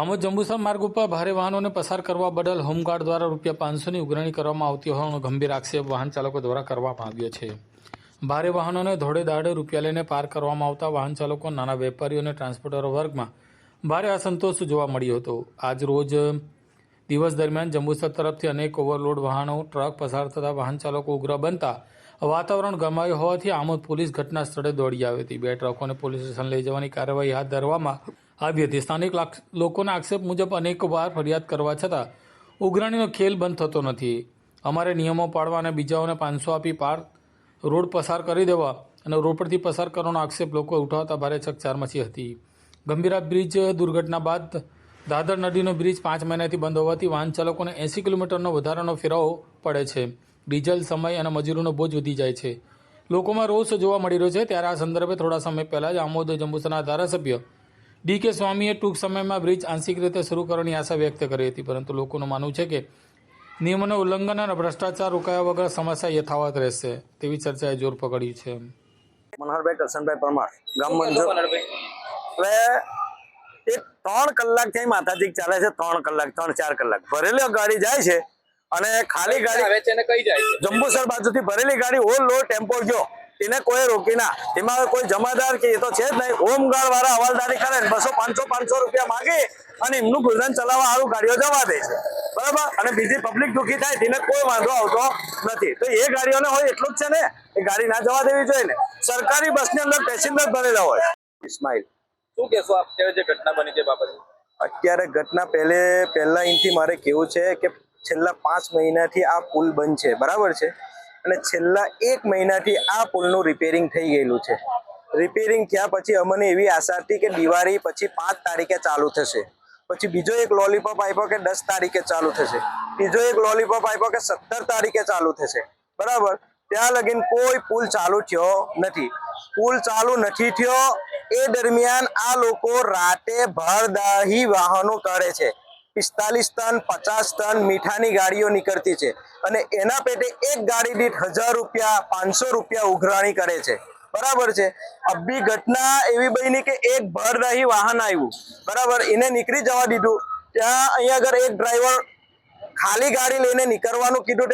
આમોદ જંબુસર માર્ગ ઉપર ભારે વાહનોને પસાર કરવા બદલ હોમગાર્ડ દ્વારા રૂપિયા પાંચસોની ઉઘરાણી કરવામાં આવતી હોવાનો ગંભીર આક્ષેપ વાહન ચાલકો દ્વારા કરવામાં આવ્યો છે. ભારે વાહનોને ધોળે દાડે રૂપિયા લઈને પાર કરવામાં આવતા વાહન ચાલકો, નાના વેપારીઓ અને ટ્રાન્સપોર્ટરો વર્ગમાં ભારે અસંતોષ જોવા મળ્યો હતો. આજ રોજ દિવસ દરમિયાન જંબુસર તરફથી અનેક ઓવરલોડ વાહનો, ટ્રક પસાર થતા વાહન ચાલકો ઉગ્ર બનતા વાતાવરણ ગમાયું હોવાથી આમોદ પોલીસ ઘટના સ્થળે દોડી આવી હતી. બે ટ્રકોને પોલીસ સ્ટેશન લઈ જવાની કાર્યવાહી હાથ ધરવામાં આવી હતી. સ્થાનિક લોકોના આક્ષેપ મુજબ અનેક વાર ફરિયાદ કરવા છતાં ઉઘરાણીનો ખેલ બંધ થતો નથી. અમારે નિયમો પાળવા અને બીજાઓને પાંચસો આપી પાર રોડ પસાર કરી દેવા અને રોડ પરથી પસાર કરવાનો આક્ષેપ લોકો ઉઠાવતા ભારે ચકચાર મચી હતી. ગંભીરા બ્રિજ દુર્ઘટના બાદ દાદર નદીનો બ્રિજ પાંચ મહિનાથી બંધ હોવાથી વાહન ચાલકોને એંસી કિલોમીટરનો વધારાનો ફેરાવો પડે છે. ડીઝલ, સમય અને મજૂરોનો બોજ વધી જાય છે. લોકોમાં રોષ જોવા મળી રહ્યો છે. ત્યારે આ સંદર્ભે થોડા સમય પહેલાં જ આમોદ જંબુસરના ધારાસભ્ય ડી કે સ્વામીએ ટૂંક સમયમાં બ્રિજ આંશિક રીતે શરૂ કરવાની આશા વ્યક્ત કરી હતી પરંતુ લોકોનું માનવું છે કે નિયમોનું ઉલ્લંઘન અને ભ્રષ્ટાચાર રોકાયા વગર સમસ્યા યથાવત રહેશે તેવી ચર્ચાએ જોર પકડ્યું છે. મનહરભાઈ કરશનભાઈ પરમાર ગામ મંજૂર એટલે એ ત્રણ કલાકથી માથાથી ચાલે છે ત્રણ કલાક ત્રણ ચાર કલાક. ભરેલી ગાડી જાય છે અને ખાલી ગાડી આવે છે ને કઈ જાય છે? જંબુસર બાજુથી ભરેલી ગાડી ઓલ લો ટેમ્પો ગયો. એને કોઈ રોકી ના. એમાં કોઈ જમાદાર કે એ તો છે જ નહીં. હોમગાર્ડ વાળા હવાલદારી કરે બસો પાંચસો પાંચસો રૂપિયા માગે અને એમનું ગુજરાન ચલાવવા સારું ગાડીઓ જવા દે છે. બરાબર? અને બીજી પબ્લિક દુઃખી થાય તેને કોઈ વાંધો આવતો નથી. તો એ ગાડીઓને હોય એટલું જ છે ને એ ગાડી ના જવા દેવી જોઈએ ને. સરકારી બસની અંદર પેસેન્જર ભરેલા હોય. ઇસ્માઇલ. શું કહેશો આપ? અત્યારે જે ઘટના બની છે બાબતે? અત્યારે ઘટના પહેલે પહેલા અહીંથી મારે કેવું છે કે છેલ્લા પાંચ મહિનાથી આ પુલ બંધ છે. બરાબર છે? અને છેલ્લા એક મહિનાથી આ પુલનું રિપેરિંગ થઈ ગયેલું છે. રિપેરિંગ થયા પછી અમને એવી આશા હતી કે દિવાળી પછી પાંચ તારીખે ચાલુ થશે. પછી બીજો એક લોલીપોપ આપ્યો કે દસ તારીખે ચાલુ થશે. બીજો એક લોલીપોપ આપ્યો કે સત્તર તારીખે ચાલુ થશે. બરાબર? ત્યાં લગીન કોઈ પુલ ચાલુ થયો નથી. પુલ ચાલુ નથી થયો, એ દરમિયાન આ લોકો રાતે ભરદાહી વાહનો કરે છે. પિસ્તાલીસ ટન, પચાસ ટન મીઠાની ગાડીઓ નીકળતી છે. અને એના પેટે એક ગાડી દીઠ હજાર રૂપિયા, પાંચસો રૂપિયા ઉઘરાણી કરે છે. બરાબર છે? અભી ઘટના એવી બની કે એક ભરદાહી વાહન આવ્યું. બરાબર? એને નીકળી જવા દીધું. ત્યાં અહીંયા આગળ એક ડ્રાઈવર ખાલી ગાડી લઈને નીકળવાનું કીધું